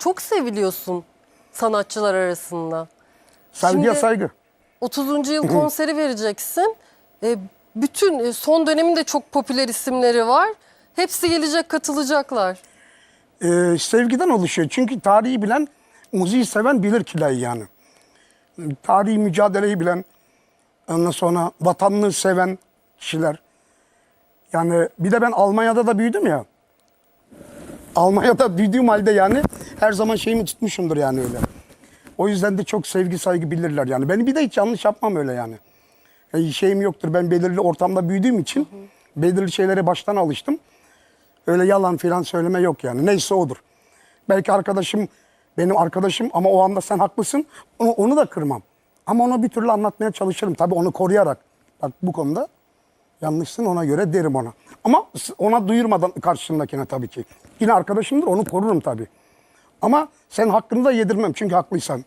çok seviliyorsun sanatçılar arasında. Saygıya Şimdi- saygı. 30. yıl konseri vereceksin. E, bütün e, son dönemin de çok popüler isimleri var. Hepsi gelecek, katılacaklar. Ee, sevgiden oluşuyor. Çünkü tarihi bilen, müziği seven bilir kilayı yani. Tarihi mücadeleyi bilen, ondan sonra vatanını seven kişiler. Yani bir de ben Almanya'da da büyüdüm ya. Almanya'da büyüdüğüm halde yani her zaman şeyimi tutmuşumdur yani öyle. O yüzden de çok sevgi saygı bilirler yani. Ben bir de hiç yanlış yapmam öyle yani. E, şeyim yoktur. Ben belirli ortamda büyüdüğüm için belirli şeylere baştan alıştım. Öyle yalan filan söyleme yok yani. Neyse odur. Belki arkadaşım benim arkadaşım ama o anda sen haklısın. Onu, onu da kırmam. Ama ona bir türlü anlatmaya çalışırım. Tabii onu koruyarak. Bak bu konuda yanlışsın ona göre derim ona. Ama ona duyurmadan karşısındakine tabii ki. Yine arkadaşımdır onu korurum tabii. Ama sen hakkını da yedirmem çünkü haklıysan.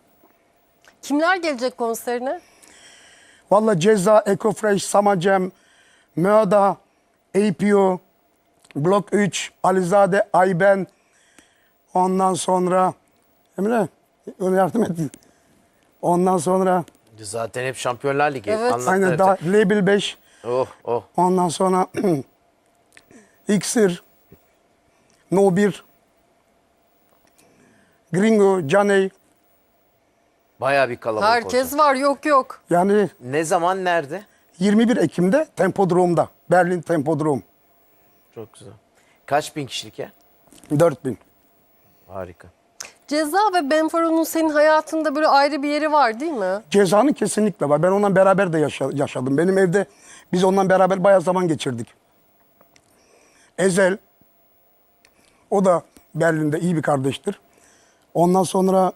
Kimler gelecek konserine? Valla Ceza, Ecofresh, Samacem, Möda, APO, Blok 3, Alizade, Ayben. Ondan sonra Emre ona yardım et. Ondan sonra Zaten hep Şampiyonlar Ligi. Evet. Anlattın aynen hep. daha Label 5. Oh oh. Ondan sonra İksir, No 1, Gringo, Caney. Bayağı bir kalabalık Herkes olacak. var, yok yok. Yani Ne zaman nerede? 21 Ekim'de Tempodrome'da. Berlin Tempodrome. Çok güzel. Kaç bin kişilik ya? 4000. Harika. Ceza ve Benfaro'nun senin hayatında böyle ayrı bir yeri var değil mi? Cezanın kesinlikle var. Ben ondan beraber de yaşa- yaşadım. Benim evde biz ondan beraber bayağı zaman geçirdik. Ezel, o da Berlin'de iyi bir kardeştir. Ondan sonra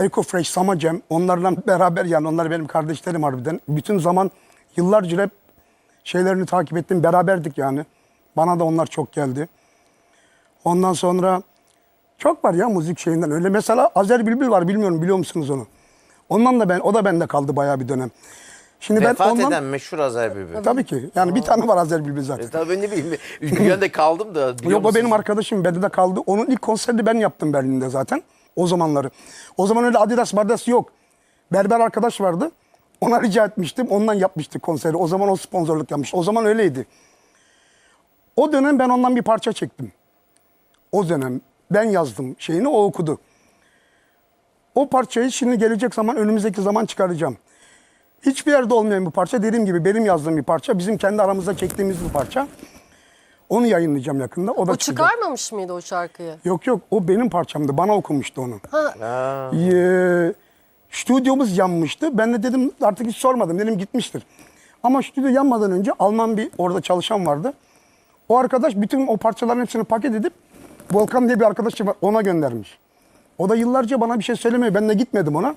Ecofresh, Samacem, onlarla beraber yani onlar benim kardeşlerim harbiden. Bütün zaman yıllarca hep şeylerini takip ettim. Beraberdik yani. Bana da onlar çok geldi. Ondan sonra çok var ya müzik şeyinden. Öyle mesela Azer Bülbül var bilmiyorum biliyor musunuz onu? Ondan da ben o da bende kaldı bayağı bir dönem. Şimdi ben Vefat ondan eden meşhur Azer Bülbül. tabii ki yani bir tane var Azer Bülbül zaten. E, tabii ne bileyim. Yönde kaldım da. Yok o benim arkadaşım bende de kaldı. Onun ilk konserini ben yaptım Berlin'de zaten. O zamanları. O zaman öyle Adidas Bardas yok. Berber arkadaş vardı. Ona rica etmiştim. Ondan yapmıştık konseri. O zaman o sponsorluk yapmış. O zaman öyleydi. O dönem ben ondan bir parça çektim. O dönem ben yazdım şeyini o okudu. O parçayı şimdi gelecek zaman önümüzdeki zaman çıkaracağım. Hiçbir yerde olmayan bir parça. Dediğim gibi benim yazdığım bir parça. Bizim kendi aramızda çektiğimiz bir parça. Onu yayınlayacağım yakında. O da O çıkacak. çıkarmamış mıydı o şarkıyı? Yok yok o benim parçamdı. Bana okumuştu onu. Ha. Ee, stüdyomuz yanmıştı. Ben de dedim artık hiç sormadım. Dedim gitmiştir. Ama stüdyo yanmadan önce Alman bir orada çalışan vardı. O arkadaş bütün o parçaların hepsini paket edip Volkan diye bir arkadaşı var ona göndermiş. O da yıllarca bana bir şey söylemiyor. Ben de gitmedim ona.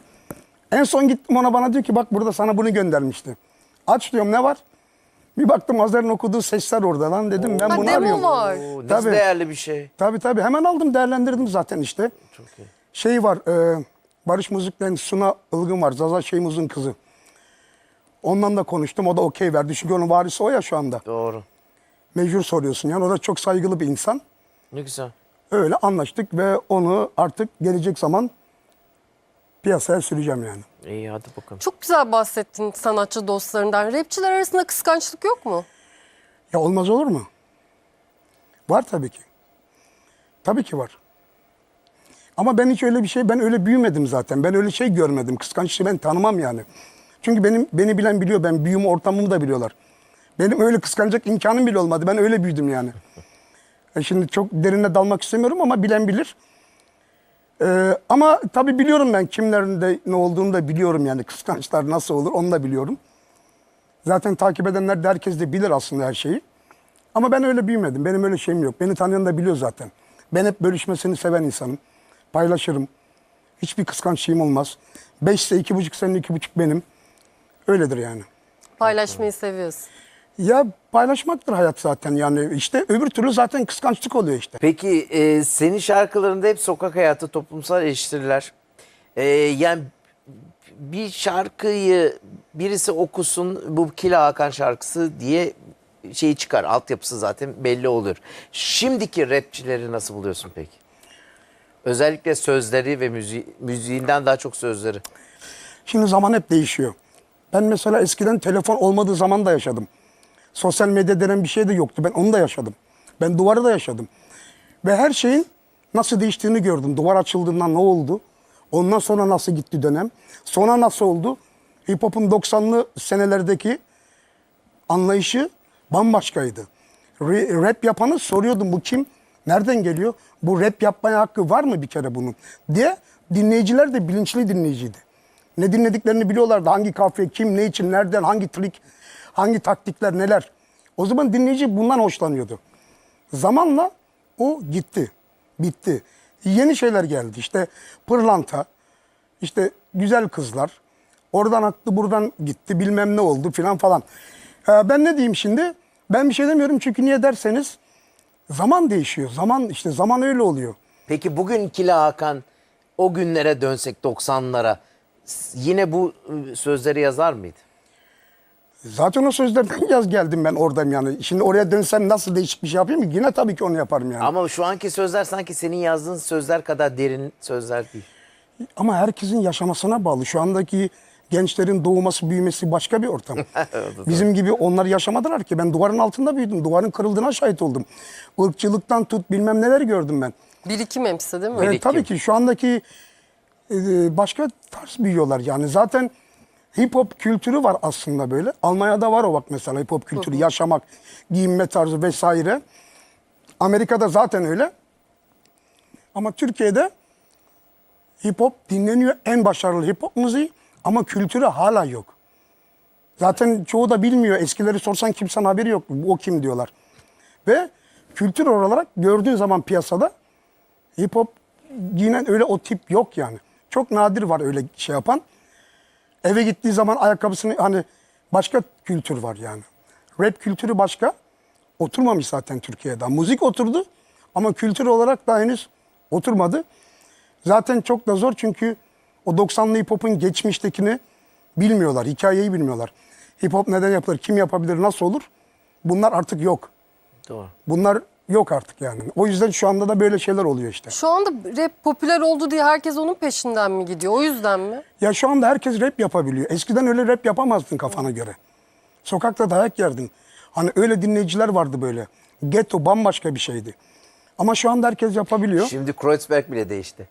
En son gittim ona bana diyor ki bak burada sana bunu göndermişti. Aç diyorum ne var? Bir baktım Azer'in okuduğu sesler orada lan dedim ben Ha, bunu demo arıyorum. var. Oo, nasıl Tabii. değerli bir şey. Tabii tabii hemen aldım değerlendirdim zaten işte. Çok iyi. Şey var e, Barış Müzik'ten Suna Ilgın var Zaza Şeyimuz'un kızı. Ondan da konuştum o da okey verdi. Çünkü onun varisi o ya şu anda. Doğru. Mecbur soruyorsun yani o da çok saygılı bir insan. Ne güzel. Öyle anlaştık ve onu artık gelecek zaman piyasaya süreceğim yani. İyi hadi bakalım. Çok güzel bahsettin sanatçı dostlarından. Rapçiler arasında kıskançlık yok mu? Ya olmaz olur mu? Var tabii ki. Tabii ki var. Ama ben hiç öyle bir şey, ben öyle büyümedim zaten. Ben öyle şey görmedim. Kıskançlığı ben tanımam yani. Çünkü benim beni bilen biliyor. Ben büyüme ortamımı da biliyorlar. Benim öyle kıskanacak imkanım bile olmadı. Ben öyle büyüdüm yani. E şimdi çok derine dalmak istemiyorum ama bilen bilir. Ee, ama tabii biliyorum ben kimlerin de ne olduğunu da biliyorum yani. Kıskançlar nasıl olur onu da biliyorum. Zaten takip edenler de herkes de bilir aslında her şeyi. Ama ben öyle büyümedim. Benim öyle şeyim yok. Beni tanıyan da biliyor zaten. Ben hep bölüşmesini seven insanım. Paylaşırım. Hiçbir kıskançlığım olmaz. Beş iki buçuk senin iki buçuk benim. Öyledir yani. Paylaşmayı seviyorsun. Ya paylaşmaktır hayat zaten yani. işte öbür türlü zaten kıskançlık oluyor işte. Peki e, senin şarkılarında hep sokak hayatı, toplumsal eleştiriler. E, yani bir şarkıyı birisi okusun bu Kila Hakan şarkısı diye şeyi çıkar. Altyapısı zaten belli olur. Şimdiki rapçileri nasıl buluyorsun peki? Özellikle sözleri ve müziği, müziğinden daha çok sözleri. Şimdi zaman hep değişiyor. Ben mesela eskiden telefon olmadığı zaman da yaşadım. Sosyal medya denen bir şey de yoktu. Ben onu da yaşadım. Ben duvarı da yaşadım. Ve her şeyin nasıl değiştiğini gördüm. Duvar açıldığında ne oldu? Ondan sonra nasıl gitti dönem? Sonra nasıl oldu? Hip hop'un 90'lı senelerdeki anlayışı bambaşkaydı. Rap yapanı soruyordum bu kim? Nereden geliyor? Bu rap yapmaya hakkı var mı bir kere bunun? diye dinleyiciler de bilinçli dinleyiciydi. Ne dinlediklerini biliyorlardı. Hangi kafiye, kim, ne için, nereden, hangi trik, hangi taktikler, neler. O zaman dinleyici bundan hoşlanıyordu. Zamanla o gitti, bitti. Yeni şeyler geldi. İşte pırlanta, işte güzel kızlar. Oradan aktı buradan gitti bilmem ne oldu filan falan. Ee, ben ne diyeyim şimdi? Ben bir şey demiyorum çünkü niye derseniz zaman değişiyor. Zaman işte zaman öyle oluyor. Peki bugün Kila Hakan o günlere dönsek 90'lara s- yine bu ıı, sözleri yazar mıydı? Zaten o sözlerden yaz geldim ben oradayım yani. Şimdi oraya dönsem nasıl değişik bir şey yapayım ki? Yine tabii ki onu yaparım yani. Ama, Ama şu anki sözler sanki senin yazdığın sözler kadar derin sözler değil. herkesin yaşamasına bağlı. Şu andaki gençlerin doğması, büyümesi başka bir ortam. Bizim gibi onlar yaşamadılar ki. Ben duvarın altında büyüdüm. Duvarın kırıldığına şahit oldum. Irkçılıktan tut bilmem neler gördüm ben. Birikim hepsi değil mi? Evet, Birikim. tabii ki şu andaki e, başka tarz büyüyorlar yani. Zaten hip hop kültürü var aslında böyle. Almanya'da var o bak mesela hip hop kültürü. Yaşamak, giyinme tarzı vesaire. Amerika'da zaten öyle. Ama Türkiye'de hip hop dinleniyor. En başarılı hip hop müziği ama kültürü hala yok. Zaten çoğu da bilmiyor. Eskileri sorsan kimsenin haberi yok. O kim diyorlar. Ve kültür olarak gördüğün zaman piyasada hip hop giyinen öyle o tip yok yani. Çok nadir var öyle şey yapan. Eve gittiği zaman ayakkabısını hani başka kültür var yani. Rap kültürü başka. Oturmamış zaten Türkiye'de. Müzik oturdu ama kültür olarak daha henüz oturmadı. Zaten çok da zor çünkü o 90'lı hip hop'un geçmiştekini bilmiyorlar. Hikayeyi bilmiyorlar. Hip hop neden yapılır, kim yapabilir, nasıl olur? Bunlar artık yok. Doğru. Bunlar yok artık yani. O yüzden şu anda da böyle şeyler oluyor işte. Şu anda rap popüler oldu diye herkes onun peşinden mi gidiyor? O yüzden mi? Ya şu anda herkes rap yapabiliyor. Eskiden öyle rap yapamazdın kafana göre. Sokakta dayak yerdin. Hani öyle dinleyiciler vardı böyle. Ghetto bambaşka bir şeydi. Ama şu anda herkes yapabiliyor. Şimdi Kreuzberg bile değişti.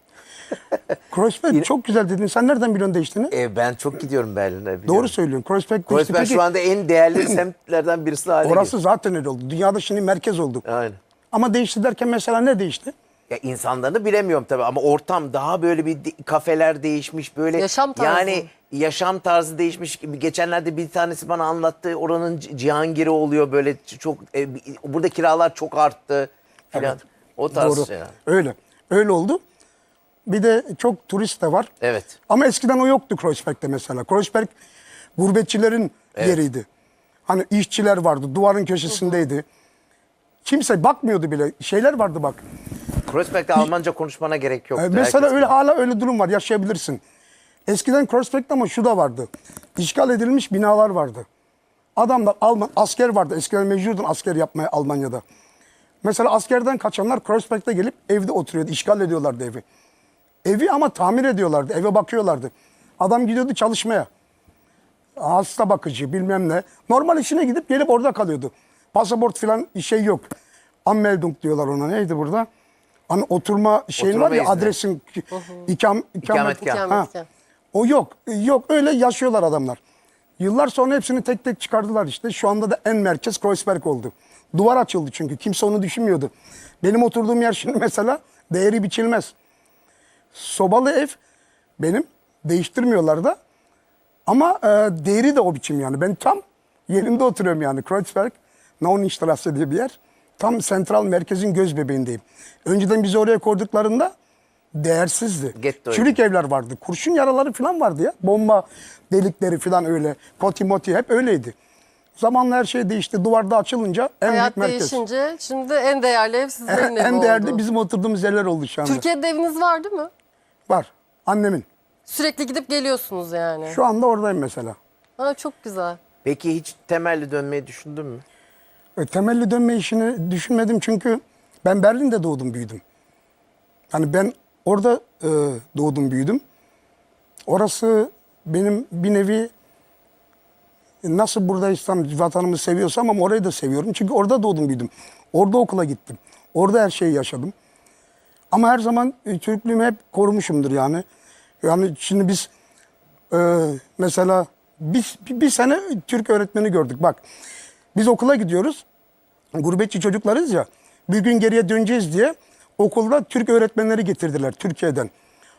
Kreuzberg çok güzel dedin. Sen nereden biliyorsun değiştiğini? E, ben çok gidiyorum Berlin'e. biliyorum. Doğru söylüyorsun. Kreuzberg değişti. Kreuzberg Peki, şu anda en değerli semtlerden birisi haline orası zaten öyle oldu. Dünyada şimdi merkez oldu. geldi. Aynen. Ama değişti derken mesela ne değişti? Ya insanlarını bilemiyorum tabii ama ortam daha böyle bir de- kafeler değişmiş böyle. Yaşam tarzı. Yani yaşam tarzı değişmiş. Geçenlerde bir tanesi bana anlattı. Oranın C- Cihangir'i oluyor böyle ç- çok e, burada kiralar çok arttı filan. Evet. O tarz Doğru. şeyler. Öyle. Öyle oldu. Bir de çok turist de var. Evet. Ama eskiden o yoktu Kreuzberg'de mesela. Kreuzberg gurbetçilerin yeriydi. Hani işçiler vardı, duvarın köşesindeydi. Kimse bakmıyordu bile. Şeyler vardı bak. Kreuzberg'de Almanca konuşmana gerek yok. Ee, mesela öyle hala öyle durum var. Yaşayabilirsin. Eskiden Kreuzberg'de ama şu da vardı. İşgal edilmiş binalar vardı. Adamlar Alman asker vardı. Eskiden mecburdun asker yapmaya Almanya'da. Mesela askerden kaçanlar Kreuzberg'de gelip evde oturuyordu. İşgal ediyorlardı evi. Evi ama tamir ediyorlardı. Eve bakıyorlardı. Adam gidiyordu çalışmaya. Hasta bakıcı bilmem ne. Normal işine gidip gelip orada kalıyordu. Pasaport falan şey yok. Anmeldung diyorlar ona. Neydi burada? Hani oturma şeyin Oturma var ya izni. adresin ikam, ikamet, İkametgah. Ha. İkametgah. O yok. Yok öyle yaşıyorlar adamlar. Yıllar sonra hepsini tek tek çıkardılar işte. Şu anda da en merkez Kreuzberg oldu. Duvar açıldı çünkü. Kimse onu düşünmüyordu. Benim oturduğum yer şimdi mesela değeri biçilmez. Sobalı ev benim. Değiştirmiyorlar da. Ama e, değeri de o biçim yani. Ben tam yerinde oturuyorum yani. Kreuzberg, Nauningstrasse diye bir yer. Tam sentral merkezin göz bebeğindeyim. Önceden bizi oraya koyduklarında değersizdi. Gettoydu. Çürük evler vardı. Kurşun yaraları falan vardı ya. Bomba delikleri falan öyle. Koti moti hep öyleydi. Zamanla her şey değişti. Duvarda açılınca en Hayat büyük merkez. değişince şimdi en değerli ev sizlerin evi en değerli oldu. bizim oturduğumuz yerler oldu şu anda. Türkiye'de eviniz vardı mı? Var. Annemin. Sürekli gidip geliyorsunuz yani. Şu anda oradayım mesela. Ha, çok güzel. Peki hiç temelli dönmeyi düşündün mü? E, temelli dönme işini düşünmedim çünkü ben Berlin'de doğdum büyüdüm. Hani ben Orada e, doğdum büyüdüm. Orası benim bir nevi nasıl buradaysam vatanımı seviyorsam ama orayı da seviyorum. Çünkü orada doğdum büyüdüm. Orada okula gittim. Orada her şeyi yaşadım. Ama her zaman e, Türklüğümü hep korumuşumdur yani. Yani şimdi biz e, mesela biz bir, bir sene Türk öğretmeni gördük. Bak biz okula gidiyoruz. Gurbetçi çocuklarız ya. Bir gün geriye döneceğiz diye okulda Türk öğretmenleri getirdiler Türkiye'den.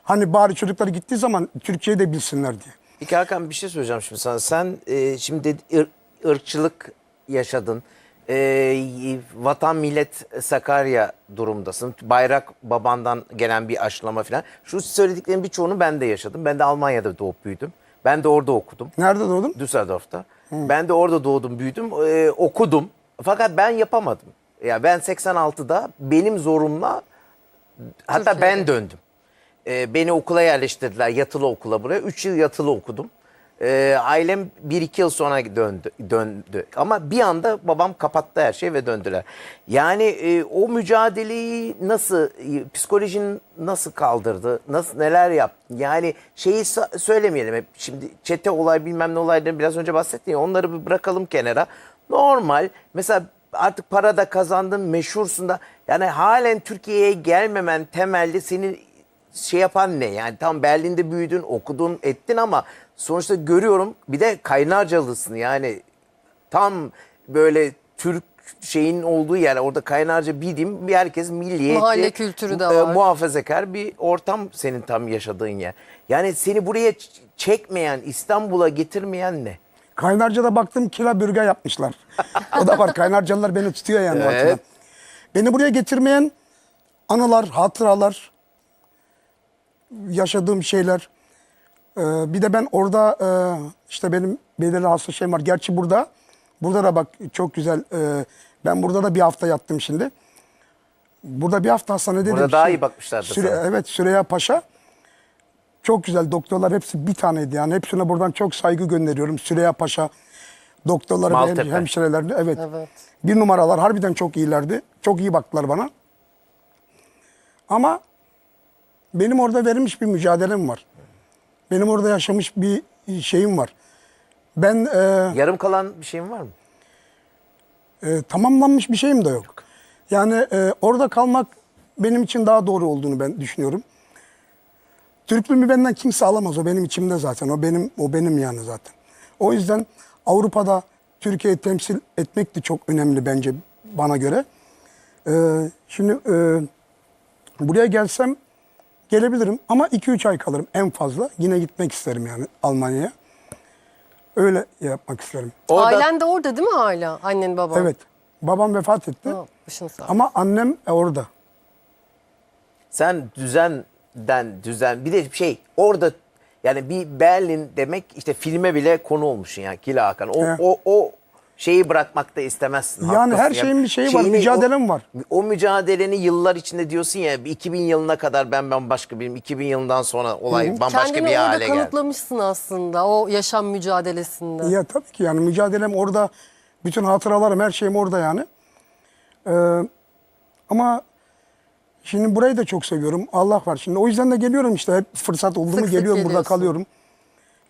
Hani bari çocuklar gittiği zaman Türkçeyi de bilsinler diye. Peki Hakan bir şey söyleyeceğim şimdi sana. Sen e, şimdi ır- ırkçılık yaşadın. E, vatan millet Sakarya durumdasın. Bayrak babandan gelen bir aşılama falan. Şu söylediklerin birçoğunu ben de yaşadım. Ben de Almanya'da doğup büyüdüm. Ben de orada okudum. Nerede doğdun? Düsseldorf'ta. Ben de orada doğdum, büyüdüm, e, okudum. Fakat ben yapamadım. Ya ben 86'da benim zorumla hatta Türkiye'de. ben döndüm. E, beni okula yerleştirdiler, yatılı okula buraya. 3 yıl yatılı okudum. E, ailem 1-2 yıl sonra döndü, döndü. Ama bir anda babam kapattı her şeyi ve döndüler. Yani e, o mücadeleyi nasıl, e, psikolojin nasıl kaldırdı? Nasıl neler yaptın? Yani şeyi söylemeyelim hep. Şimdi çete olay bilmem ne olaylarını biraz önce bahsettin ya onları bir bırakalım kenara. Normal mesela artık para da kazandın, meşhursun da yani halen Türkiye'ye gelmemen temelli senin şey yapan ne? Yani tam Berlin'de büyüdün, okudun, ettin ama sonuçta görüyorum bir de Kaynarcalısın yani tam böyle Türk şeyin olduğu yer orada Kaynarca bildiğim bir herkes milliyetçi. Mahalle kültürü de e, var. muhafazakar bir ortam senin tam yaşadığın yer. Yani seni buraya çekmeyen, İstanbul'a getirmeyen ne? Kaynarca'da baktım kila bürge yapmışlar. o da var. Kaynarcalılar beni tutuyor yani. Evet. Beni buraya getirmeyen anılar, hatıralar, yaşadığım şeyler. Ee, bir de ben orada e, işte benim belirli hasta şeyim var. Gerçi burada, burada da bak çok güzel. e, ben burada da bir hafta yattım şimdi. Burada bir hafta hastanede Burada daha şey- iyi bakmışlardır Süre- sana. Evet Süreyya Paşa. Çok güzel doktorlar hepsi bir taneydi yani. Hepsine buradan çok saygı gönderiyorum. Süreyya Paşa doktorları ve hem, Maltepe. hemşirelerdi. Evet. Evet. Bir numaralar harbiden çok iyilerdi. Çok iyi baktılar bana. Ama benim orada verilmiş bir mücadelem var. Benim orada yaşamış bir şeyim var. Ben e, Yarım kalan bir şeyin var mı? e, tamamlanmış bir şeyim de yok. Yani e, orada kalmak benim için daha doğru olduğunu ben düşünüyorum. Türklüğümü benden kimse alamaz. O benim içimde zaten. O benim o benim yani zaten. O yüzden Avrupa'da Türkiye'yi temsil etmek de çok önemli bence bana göre. E, şimdi e, buraya gelsem gelebilirim ama 2-3 ay kalırım en fazla. Yine gitmek isterim yani Almanya'ya. Öyle yapmak isterim. Orada Ailen de orada değil mi hala? Annen baban. Evet. Babam vefat etti. Ha, başın sağ. Ama annem e, orada. sen düzenden düzen bir de şey orada yani bir Berlin demek işte filme bile konu olmuşsun yani Kila Hakan. O, Evet. o, o şeyi bırakmak da istemezsin. Yani haklısın. her şeyin bir şeyi var, Şeyini- mücadelem o- var. O mücadeleni yıllar içinde diyorsun ya 2000 yılına kadar ben ben başka biriyim. 2000 yılından sonra olay bambaşka Kendini bir orada hale geldi. kanıtlamışsın aslında o yaşam mücadelesinde. Ya tabii ki yani mücadelem orada. Bütün hatıralarım, her şeyim orada yani. Ee, ama şimdi burayı da çok seviyorum. Allah var şimdi. O yüzden de geliyorum işte. Hep fırsat oldu mu Sık sık geliyorum burada geliyorsun. kalıyorum.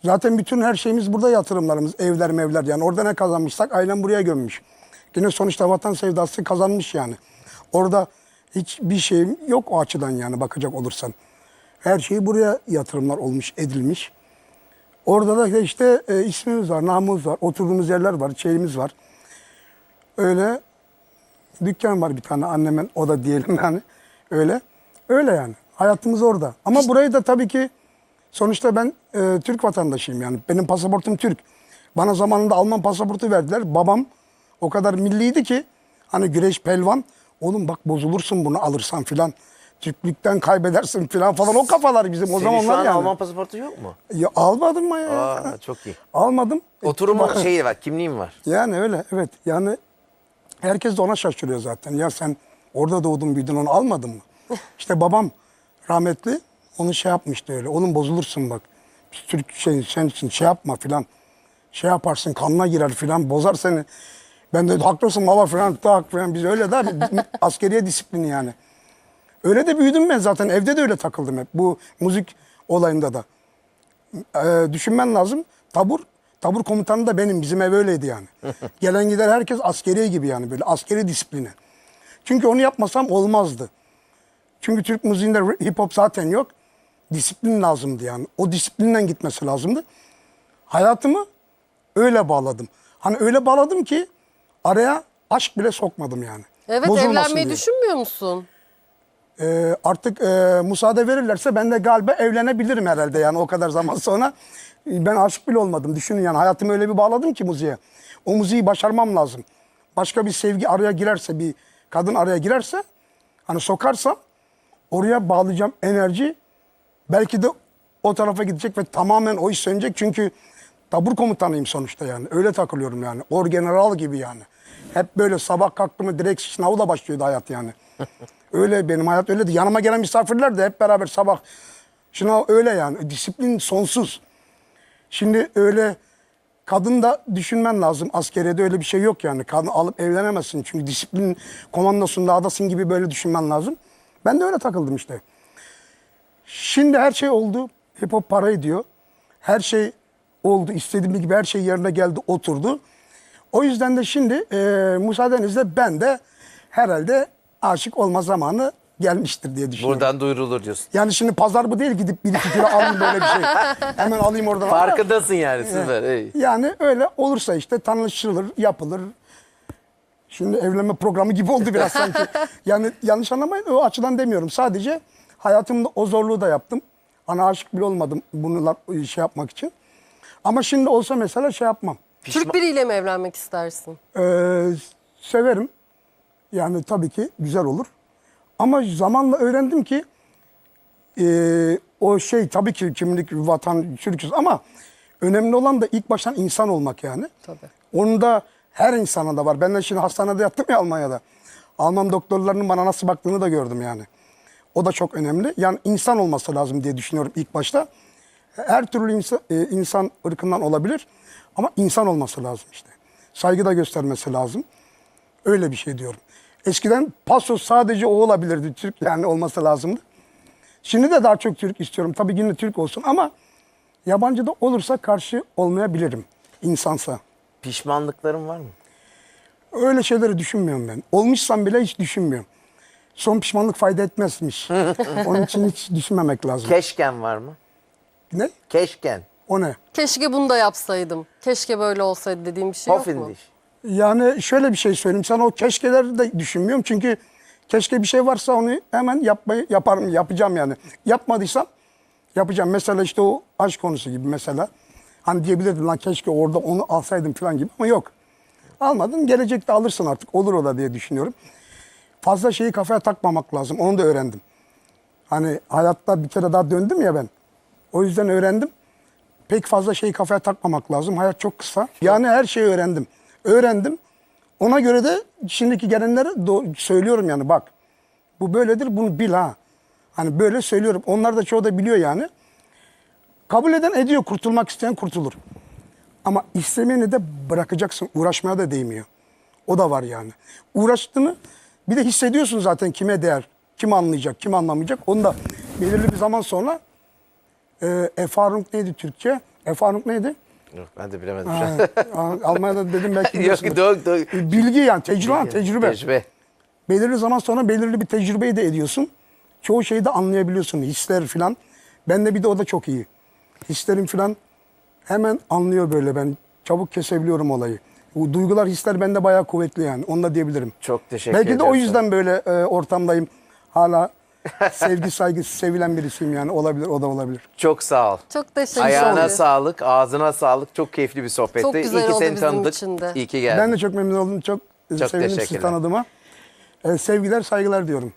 Zaten bütün her şeyimiz burada yatırımlarımız. Evler mevler yani. Orada ne kazanmışsak ailem buraya gömmüş. Yine sonuçta vatan sevdası kazanmış yani. Orada hiçbir şeyim yok o açıdan yani bakacak olursan. Her şey buraya yatırımlar olmuş, edilmiş. Orada da işte e, ismimiz var, namımız var, oturduğumuz yerler var, şeyimiz var. Öyle dükkan var bir tane annemin, o da diyelim yani. Öyle. Öyle yani. Hayatımız orada. Ama burayı da tabii ki sonuçta ben e, Türk vatandaşıyım yani. Benim pasaportum Türk. Bana zamanında Alman pasaportu verdiler. Babam o kadar milliydi ki hani güreş pelvan. Oğlum bak bozulursun bunu alırsan filan. Türklükten kaybedersin filan falan. O kafalar bizim o Senin şu zamanlar an yani. Alman pasaportu yok mu? Ya almadım mı ya? Aa, çok iyi. Almadım. Oturumu şeyi var, kimliğim var. Yani öyle evet. Yani herkes de ona şaşırıyor zaten. Ya sen orada doğdun büyüdün onu almadın mı? işte babam rahmetli onu şey yapmıştı öyle. Oğlum bozulursun bak. Biz Türk şey, sen için şey yapma filan. Şey yaparsın kanına girer filan bozar seni. Ben de haklısın baba filan tak filan biz öyle de askeriye disiplini yani. Öyle de büyüdüm ben zaten. Evde de öyle takıldım hep. Bu müzik olayında da. Ee, düşünmen lazım. Tabur tabur komutanı da benim. Bizim ev öyleydi yani. Gelen gider herkes askeriye gibi yani böyle askeri disiplini. Çünkü onu yapmasam olmazdı. Çünkü Türk müziğinde hip hop zaten yok. Disiplin lazımdı yani. O disiplinden gitmesi lazımdı. Hayatımı öyle bağladım. Hani öyle bağladım ki araya aşk bile sokmadım yani. Evet Bozulmasın evlenmeyi diye. düşünmüyor musun? Ee, artık e, müsaade verirlerse ben de galiba evlenebilirim herhalde yani o kadar zaman sonra. Ben aşık bile olmadım. Düşünün yani hayatımı öyle bir bağladım ki müziğe. O müziği başarmam lazım. Başka bir sevgi araya girerse, bir kadın araya girerse, hani sokarsam oraya bağlayacağım enerji belki de o tarafa gidecek ve tamamen o iş sönecek. Çünkü tabur komutanıyım sonuçta yani. Öyle takılıyorum yani. Orgeneral gibi yani. Hep böyle sabah kalktım direkt sınavla başlıyordu hayat yani. öyle benim hayat öyleydi. Yanıma gelen misafirler de hep beraber sabah sınav öyle yani. Disiplin sonsuz. Şimdi öyle kadın da düşünmen lazım. Askeriyede öyle bir şey yok yani. Kadın alıp evlenemezsin. Çünkü disiplin komandosunda adasın gibi böyle düşünmen lazım. Ben de öyle takıldım işte. Şimdi her şey oldu. Hip hop para ediyor. Her şey oldu. İstediğim gibi her şey yerine geldi, oturdu. O yüzden de şimdi e, müsaadenizle ben de herhalde aşık olma zamanı gelmiştir diye düşünüyorum. Buradan duyurulur diyorsun. Yani şimdi pazar bu değil gidip bir iki kilo alayım böyle bir şey. Hemen alayım oradan. Farkındasın yani süper. iyi. Yani öyle olursa işte tanışılır, yapılır. Şimdi evlenme programı gibi oldu biraz sanki. Yani yanlış anlamayın o açıdan demiyorum. Sadece hayatımda o zorluğu da yaptım. Ana aşık bile olmadım bunu şey yapmak için. Ama şimdi olsa mesela şey yapmam. Türk biriyle mi evlenmek istersin? Ee, severim. Yani tabii ki güzel olur. Ama zamanla öğrendim ki e, o şey tabii ki kimlik, vatan, Türk'üz ama önemli olan da ilk baştan insan olmak yani. Tabii. Onun da her insana da var. Ben de şimdi hastanede yattım ya Almanya'da. Alman doktorlarının bana nasıl baktığını da gördüm yani. O da çok önemli. Yani insan olması lazım diye düşünüyorum ilk başta. Her türlü insan, e, insan ırkından olabilir ama insan olması lazım işte. Saygı da göstermesi lazım. Öyle bir şey diyorum. Eskiden paso sadece o olabilirdi. Türk yani olması lazımdı. Şimdi de daha çok Türk istiyorum. Tabii yine Türk olsun ama yabancı da olursa karşı olmayabilirim insansa. Pişmanlıkların var mı? Öyle şeyleri düşünmüyorum ben. Olmuşsam bile hiç düşünmüyorum. Son pişmanlık fayda etmezmiş. Onun için hiç düşünmemek lazım. Keşken var mı? ne? Keşken. O ne? Keşke bunu da yapsaydım. Keşke böyle olsaydı dediğim bir şey yok mu? Yani şöyle bir şey söyleyeyim. Sana o keşkeleri de düşünmüyorum. Çünkü keşke bir şey varsa onu hemen yapmayı yaparım, yapacağım yani. Yapmadıysam yapacağım. Mesela işte o aşk konusu gibi mesela. Hani diyebilirdim lan keşke orada onu alsaydım falan gibi ama yok. Almadın gelecekte alırsın artık olur o da diye düşünüyorum. Fazla şeyi kafaya takmamak lazım. Onu da öğrendim. Hani hayatta bir kere daha döndüm ya ben. O yüzden öğrendim. Pek fazla şeyi kafaya takmamak lazım. Hayat çok kısa. Yani her şeyi öğrendim. Öğrendim. Ona göre de şimdiki gelenlere söylüyorum yani bak. Bu böyledir bunu bil ha. Hani böyle söylüyorum. Onlar da çoğu da biliyor yani. Kabul eden ediyor. Kurtulmak isteyen kurtulur. Ama istemeyeni de bırakacaksın. Uğraşmaya da değmiyor. O da var yani. Uğraştığını bir de hissediyorsun zaten kime değer, kim anlayacak, kim anlamayacak. Onu da belirli bir zaman sonra e, efarunk neydi Türkçe? Efarunk neydi? Yok ben de bilemedim. Ha, Almanya'da dedim belki Yok biliyorsunuz. yok yok. Bilgi yani tecrübe, tecrübe. Tecrübe. Belirli zaman sonra belirli bir tecrübeyi de ediyorsun. Çoğu şeyi de anlayabiliyorsun. Hisler filan. Ben de bir de o da çok iyi. Hislerim filan hemen anlıyor böyle ben. Çabuk kesebiliyorum olayı. Bu duygular, hisler bende bayağı kuvvetli yani. Onu da diyebilirim. Çok teşekkür Belki de ederim o yüzden böyle e, ortamdayım. Hala sevgi, saygı, sevilen birisiyim yani. Olabilir, o da olabilir. Çok sağ ol. Çok teşekkür Ayağına ederim. sağlık, ağzına sağlık. Çok keyifli bir sohbetti. Çok güzel İyi ki oldu seni bizim tanıdık. için de. İyi ki geldin. Ben de çok memnun oldum. Çok, Çok sevindim sizi teşekkürler. tanıdığıma. E, sevgiler, saygılar diyorum.